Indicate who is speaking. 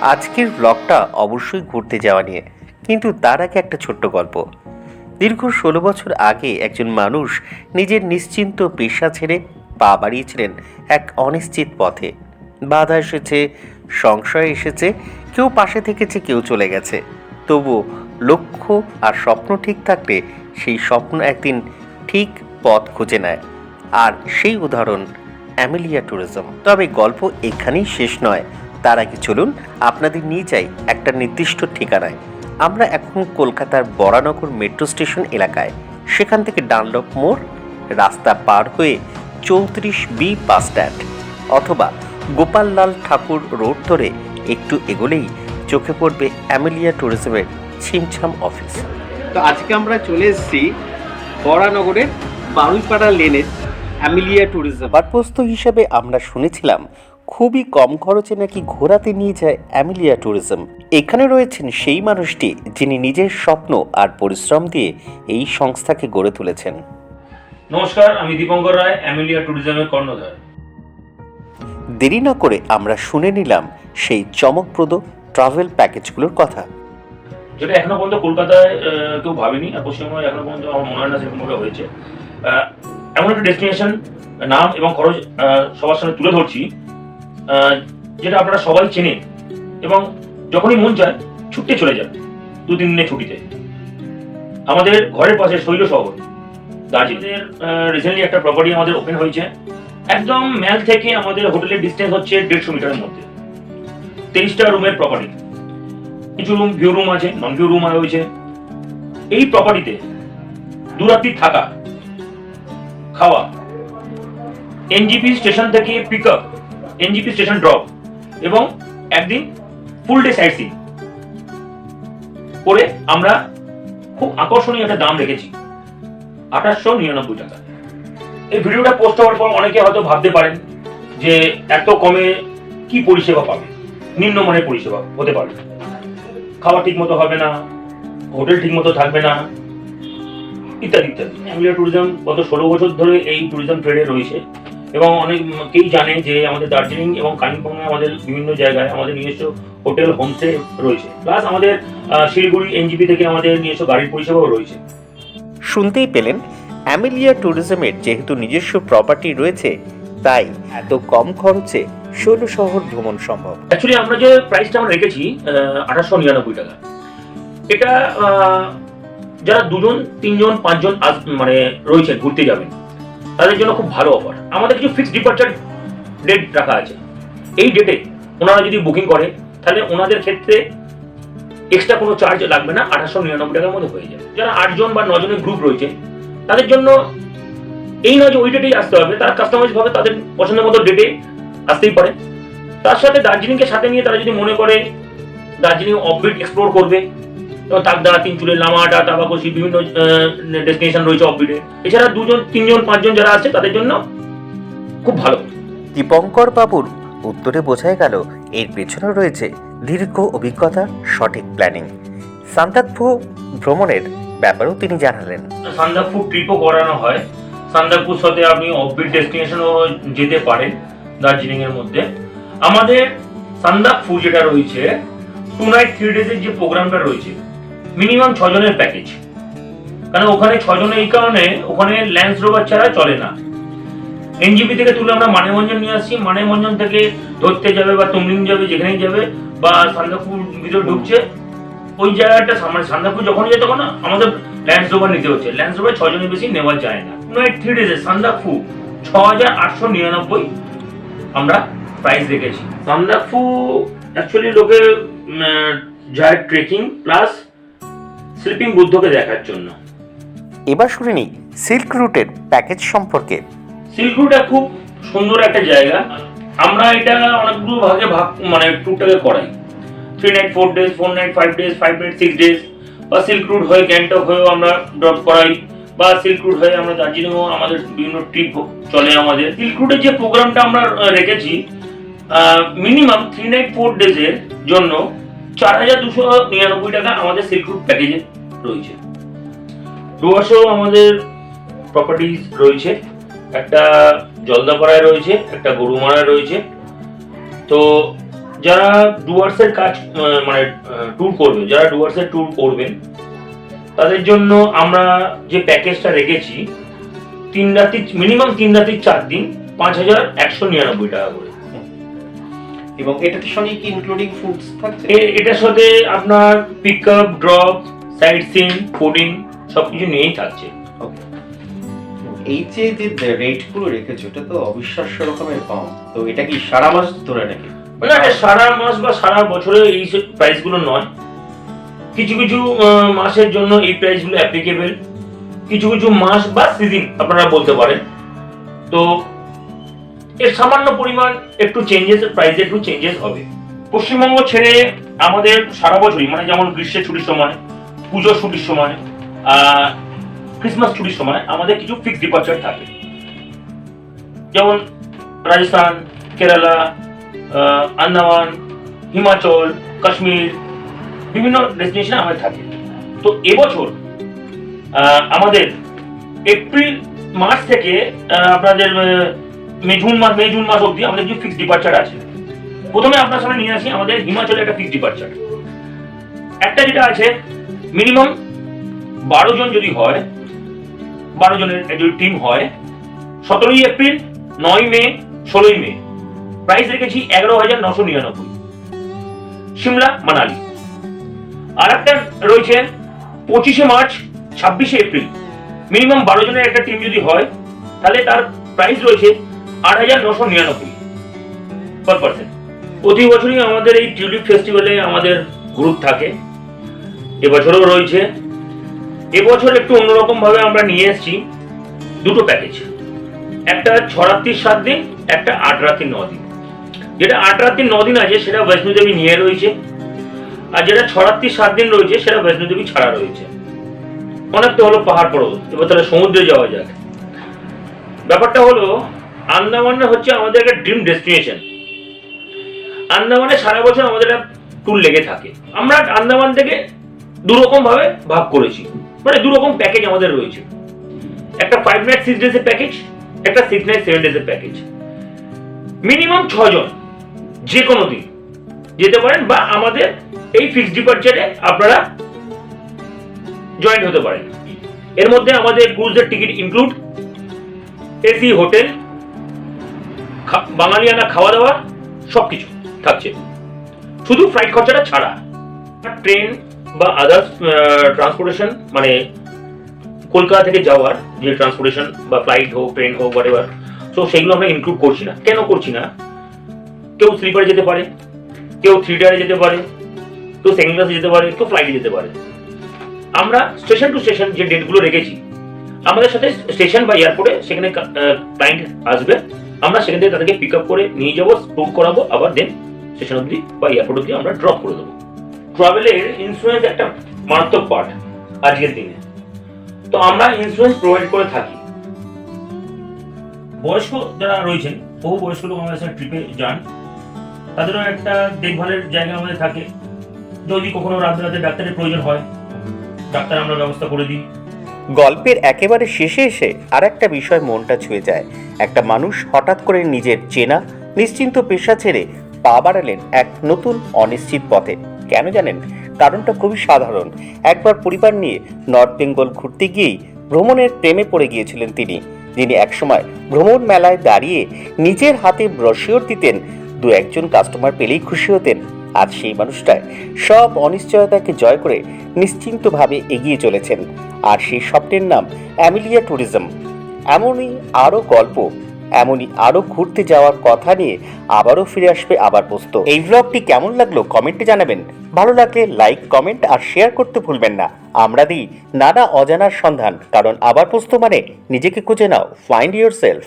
Speaker 1: আজকের ব্লগটা অবশ্যই ঘুরতে যাওয়া নিয়ে। কিন্তু তার আগে একটা ছোট্ট গল্প। দীর্ঘ ষোলো বছর আগে একজন মানুষ নিজের নিশ্চিন্ত পেশা ছেড়ে পা বাড়িয়েছিলেন এক অনিশ্চিত পথে। বাধা এসেছে, সংশয় এসেছে, কেউ পাশে থেকেছে, কেউ চলে গেছে। তবু লক্ষ্য আর স্বপ্ন ঠিক থাকলে সেই স্বপ্ন একদিন ঠিক পথ খুঁজে নেয়। আর সেই উদাহরণ অ্যামেলিয়া ট্যুরিজম। তবে গল্প এখানেই শেষ নয়। তার আগে চলুন আপনাদের নিয়ে যাই একটা নির্দিষ্ট ঠিকানায়। আমরা এখন কলকাতার বরানগর মেট্রো স্টেশন এলাকায়। সেখান থেকে ডানলপ মোড় রাস্তা পার হয়ে চৌত্রিশ বি বাস স্ট্যান্ড অথবা গোপাললাল ঠাকুর রোড ধরে একটু এগোলেই চোখে পড়বে অ্যামেলিয়া ট্যুরিজমের ছিমছাম অফিস।
Speaker 2: তো আজকে আমরা চলে এসেছি বরানগরের বারুইপাড়া লেনের অ্যামিলিয়া ট্যুরিজম।
Speaker 1: বারপোস্ত হিসেবে আমরা শুনেছিলাম খুবই কম খরচে নাকি ঘোরাতে নিয়ে যায় অ্যামিলিয়া ট্যুরিজম। এখানে রয়েছেন সেই মানুষটি যিনি নিজের স্বপ্ন আর পরিশ্রম দিয়ে এই সংস্থাকে গড়ে তুলেছেন।
Speaker 3: নমস্কার আমি দীপঙ্কর রায় অ্যামিলিয়া ট্যুরিজমের কর্ণধার।
Speaker 1: দেরি না করে আমরা শুনে নিলাম সেই চমকপ্রদ ট্রাভেল প্যাকেজগুলোর কথা।
Speaker 3: যেটা এখনও পর্যন্ত কলকাতায় কেউ ভাবেনি আর পশ্চিমবঙ্গে এখনও পর্যন্ত আমার মনে হয় না সেরকমভাবে হয়েছে। এমন একটা ডেস্টিনেশন নাম এবং খরচ সবার সামনে তুলে ধরছি। যেটা আপনারা সবাই চেনেন, এবং যখনই মন চায়, ছুটতে চলে যান দু তিন দিনের ছুটিতে। আমাদের ঘরের পাশে শৈল শহর। দার্জিলিংয়ের রিসেন্টলি একটা প্রপার্টি আমাদের ওপেন হয়েছে। একদম ম্যাল থেকে আমাদের হোটেলের ডিস্টেন্স হচ্ছে দেড়শো মিটারের মধ্যে। তেইশটা রুমের প্রপার্টি কিছু রুম ভিউ রুম আছে নন ভিউ রুম রয়েছে। এই প্রপার্টিতে দু রাত্রি থাকা, খাওয়া এনজিপি স্টেশন থেকে pick up NJP station drop এবং একদিন ফুল ডে সাইট সিন করে আমরা খুব আকর্ষণীয় একটা দাম রেখেছি আঠাশশো নিরানব্বই টাকা। এই ভিডিওটা পোস্ট হওয়ার পর অনেকে হয়তো ভাবতে পারেন যে এত কমে কি পরিষেবা পাবে? নিম্নমানের পরিষেবা হতে পারে। খাওয়া ঠিক মতো হবে না, হোটেল ঠিক মতো থাকবে না, ইত্যাদি ইত্যাদি। অ্যামিলিয়া ট্যুরিজম গত ষোলো বছর ধরে এই ট্যুরিজম ট্রেডে রয়েছে। এবং অনেকেই জানে যে আমাদের দার্জিলিং এবং কালিম্পংয়ে আমাদের বিভিন্ন জায়গায় আমাদের নিজস্ব হোটেল হোমস্টে রয়েছে। প্লাস আমাদের শিলিগুড়ি এনজিপি থেকে আমাদের নিজস্ব গাড়ির পরিষেবাও রয়েছে।
Speaker 1: শুনতেই পেলেন অ্যামেলিয়া ট্যুরিজমের যেহেতু নিজস্ব প্রপার্টি রয়েছে তাই এত কম খরচে শৈল শহর ভ্রমণ সম্ভব।
Speaker 3: অ্যাকচুয়ালি আমরা যে প্রাইসটা আমরা রেখেছি আঠাশশো নিরানব্বই টাকা। এটা যারা দুজন তিনজন পাঁচজন আস- মানে রয়েছে ঘুরতে যাবেন তাদের জন্য খুব ভালো অফার আমাদের কিছু ফিক্সড ডিপার্চার ডেট রাখা আছে। এই ডেটে ওনারা যদি বুকিং করে, তাহলে ওনাদের ক্ষেত্রে এক্সট্রা কোনো চার্জ লাগবে না আঠাশশো নিরানব্বই টাকার মধ্যে হয়ে যাবে। যারা আটজন বা নজনের গ্রুপ রয়েছে, তাদের জন্য এই নয় যে ওই ডেটেই আসতে হবে, তারা কাস্টমাইজ ভাবে তাদের পছন্দের মতো ডেটে আসতেই পারে। তার সাথে দার্জিলিংকে সাথে নিয়ে তারা যদি মনে করে দার্জিলিং অফবিট এক্সপ্লোর করবে তাকদা তিনচুলের লামাটা তাবাকসি বিভিন্ন ডেস্টিনেশন রয়েছে অফবিটে এছাড়া দুজন তিনজন পাঁচজন যারা আছে তাদের জন্য খুব ভালো।
Speaker 1: দীপঙ্কর বাবুর উত্তরে বোঝাই গেল এর পেছনে রয়েছে দীর্ঘ অভিজ্ঞতা সঠিক প্ল্যানিং সান্তাকভু ভ্রমণের ব্যাপারেও তিনি জানালেন।
Speaker 3: সান্দাকফু ট্রিপও করানো হয়। সান্দাকফুর সাথে আপনি অফবিট ডেস্টিনেশনও যেতে পারেন দার্জিলিং এর মধ্যে। আমাদের সান্দাকফু যেটা রয়েছে টু নাইট থ্রি ডেজের যে প্রোগ্রামটা রয়েছে মিনিমাম ছজনের প্যাকেজ কারণ ওখানে ছজনে এই কারণে ওখানে ল্যান্স রোভার ছাড়া চলে না। এনজিপি থেকে তুলে আমরা মানেমঞ্জন নিয়ে আসছি। মানেমঞ্জন থেকে ধরতে যাবে বা তুমলিং যাবে যেখানেই যাবে বা সান্দাকফু ভিতরে ঢুকছে ওই জায়গাটা মানে সান্দাকফু যখনই যায় তখন আমাদের ল্যান্স রোভার নিতে হচ্ছে। ল্যান্স রোভার ছজনের বেশি নেওয়া যায় না। নাইট থ্রি ডেজে সান্দাকফু ছ হাজার আটশো নিরানব্বই আমরা প্রাইস দেখেছি। সান্দাকফু অ্যাকচুয়ালি লোকে উম, আহ, যায় ট্রেকিং প্লাস স্লিপিং বুদ্ধকে দেখার জন্য।
Speaker 1: এবার শুনে নিই সিল্ক রুটের প্যাকেজ সম্পর্কে।
Speaker 3: সিল্ক রুটটা খুব সুন্দর একটা জায়গা। আমরা এটা অনেকগুলো ভাগে ভাগ মানে ট্যুরটাকে করাই। Three night four days four night five days five night six days বা সিল্ক রুট হয়ে গ্যাংটক হয়েও আমরা ড্রপ করাই। বা সিল্ক রুট হয়ে আমরা দার্জিলিংও আমাদের বিভিন্ন ট্রিপ চলে আমাদের। সিল্ক রুটের যে প্রোগ্রামটা আমরা রেখেছি মিনিমাম থ্রি নাইট ফোর ডেজের জন্য চার হাজার দুশো নিরানব্বই টাকা আমাদের সিল্ক রুট প্যাকেজে রয়েছে। ডুয়ার্সেও আমাদের প্রপার্টিজ রয়েছে। একটা জলদাপাড়ায় রয়েছে একটা গরুমারায় রয়েছে। তো যারা ডুয়ার্সের কাজ মানে ট্যুর করবে যারা ডুয়ার্সের ট্যুর করবেন তাদের জন্য আমরা যে প্যাকেজটা রেখেছি তিন রাত্রি মিনিমাম তিন রাত্রি চার দিন পাঁচ হাজার একশো নিরানব্বই টাকা করে।
Speaker 2: এবং এটার সঙ্গে কি ইনক্লুডিং ফুডস থাকছে?
Speaker 3: এটার সাথে আপনার pick up drop sightseeing fooding সবকিছু নিয়েই থাকছে.
Speaker 2: এই যে যে রেটগুলো রেখেছো এটা তো অবিশ্বাস্য রকমের কম। তো এটা কি সারা মাস ধরে নাকি?
Speaker 3: না এটা সারা মাস বা সারা বছরে এই প্রাইসগুলো নয়। কিছু কিছু মাসের জন্য এই প্রাইসগুলো অ্যাপ্লিকেবল কিছু কিছু মাস বা সিজন আপনারা বলতে পারেন। তো এর সামান্য পরিমাণ একটু চেঞ্জেস প্রাইসে একটু চেঞ্জেস হবে। পশ্চিমবঙ্গ ছেড়ে আমাদের সারা বছরই মানে যেমন গ্রীষ্মের ছুটির সময় পুজোর ছুটির সময় ক্রিসমাস ছুটির সময় আমাদের কিছু ফিক্সড ডিপার্চার থাকে। যেমন রাজস্থান, কেরালা আন্দামান, হিমাচল, কাশ্মীর, বিভিন্ন ডেস্টিনেশনে আমাদের থাকে। তো এবছর আমাদের এপ্রিল মাস থেকে আপনাদের মে জুন মাস মে জুন মাস অবধি আমাদের কিছু ফিক্সড ডিপার্চার আছে। প্রথমে আপনার সামনে নিয়ে আসি আমাদের হিমাচলে একটা ফিক্সড ডিপার্চার একটা যেটা আছে মিনিমাম বারো জন যদি হয়, বারো জনের যদি টিম হয়, সতেরোই এপ্রিল, নয় মে, ষোলোই মে। প্রাইস রেখেছি এগারো হাজার নশো নিরানব্বই। সিমলা, মানালি। আর একটা রয়েছে, পঁচিশে মার্চ, ছাব্বিশে এপ্রিল। মিনিমাম বারো জনের একটা টিম যদি হয়, তাহলে তার প্রাইস রয়েছে আট হাজার নশো নিরানব্বই পার পার্সেন্ট প্রতি বছরই আমাদের এই টিউলিপ ফেস্টিভ্যালে আমাদের গ্রুপ থাকে। এবছরও রয়েছে। এবছর একটু অন্যরকম ভাবে আমরা নিয়ে এসেছি দুটো প্যাকেজ একটা ছ রাত্রির সাত দিন, একটা আট রাত্রির ন দিন। যেটা আট রাত্রির ন দিন আছে, সেটা বৈষ্ণোদেবী নিয়ে রয়েছে। আর যেটা ছ রাত্রির সাত দিন রয়েছে, সেটা বৈষ্ণোদেবী ছাড়া রয়েছে। অনেকটা হলো পাহাড় পর্বত, এবার তাহলে সমুদ্রে যাওয়া যাক। ব্যাপারটা হলো, আন্দামানে হচ্ছে আমাদের একটা ড্রিম ডেস্টিনেশন আন্দামানে সারা বছর আমাদের ট্যুর লেগে থাকে। আমরা আন্দামান থেকে দুরকম ভাবে ভাগ করেছি। মানে দুরকম প্যাকেজ আমাদের রয়েছে। একটা ফাইভ নাইট সিক্স ডেজের প্যাকেজ একটা সিক্স নাইট সেভেন ডেজের প্যাকেজ মিনিমাম ছজন যে কোনো দিন, যেতে পারেন বা আমাদের এই ফিক্সড ডিপার্চারে আপনারা জয়েন্ট হতে পারেন। এর মধ্যে আমাদের ক্রুজের টিকিট ইনক্লুড এসি, হোটেল বাঙালিয়ানা খাওয়া দাওয়া সবকিছু থাকছে। শুধু ফ্লাইট খরচাটা ছাড়া ট্রেন বা আদার্স ট্রান্সপোর্টেশন মানে কলকাতা থেকে যাওয়ার যে ট্রান্সপোর্টেশন বা ফ্লাইট হোক ট্রেন হোক হোয়াট এভার সো সেগুলো আমরা ইনক্লুড করছি না। কেন করছি না? কেউ স্লিপারে যেতে পারে, কেউ থ্রি টায়ারে যেতে পারে, কেউ সেকেন্ড ক্লাসে যেতে পারে, কেউ ফ্লাইটে যেতে পারে। আমরা স্টেশন টু স্টেশন যে ডেটগুলো রেখেছি, আমাদের সাথে স্টেশন বা এয়ারপোর্টে সেখানে ক্লায়েন্ট আসবে। আমরা সেখান থেকে তাদেরকে পিক আপ করে নিয়ে যাব ট্যুর করাবো, আবার দেন স্টেশন অবধি বা এয়ারপোর্ট অবধি আমরা ড্রপ করে দেবো। ট্রাভেলের ইন্স্যুরেন্স একটা মারাত্মক পার্ট আজকের দিনে। তো আমরা ইন্স্যুরেন্স প্রোভাইড করে থাকি। বয়স্ক যারা রয়েছেন বহু বয়স্ক লোক আমাদের সাথে ট্রিপে যান। তাদেরও একটা দেখভালের জায়গা আমাদের থাকে। যদি কখনো রাত রাতে ডাক্তারের প্রয়োজন হয় ডাক্তার আমরা ব্যবস্থা করে দিই।
Speaker 1: গল্পের একেবারে শেষে এসে আর একটা বিষয় মনটা ছুঁয়ে যায়। একটা মানুষ হঠাৎ করে নিজের চেনা নিশ্চিন্ত পেশা ছেড়ে পা বাড়ালেন এক নতুন অনিশ্চিত পথে। কেন জানেন? কারণটা খুবই সাধারণ। একবার পরিবার নিয়ে নর্থ বেঙ্গল ঘুরতে গিয়েই ভ্রমণের প্রেমে পড়ে গিয়েছিলেন তিনি। যিনি একসময় ভ্রমণ মেলায় দাঁড়িয়ে নিজের হাতে ব্রশিওর দিতেন, দু একজন কাস্টমার পেলেই খুশি হতেন। আজ সেই মানুষটায় সব অনিশ্চয়তাকে জয় করে নিশ্চিন্তভাবে এগিয়ে চলেছেন। আর সেই স্বপ্নের নাম অ্যামিলিয়া ট্যুরিজম। এমনই আরও গল্প এমনই আরও ঘুরতে যাওয়ার কথা নিয়ে আবারও ফিরে আসবে আবার পোস্ত। এই ব্লগটি কেমন লাগল কমেন্টে জানাবেন। ভালো লাগলে লাইক কমেন্ট আর শেয়ার করতে ভুলবেন না। আমরা দিই নানা অজানার সন্ধান, কারণ আবার পোস্ত মানে নিজেকে খুঁজে নাও ফাইন্ড ইয়োর সেলফ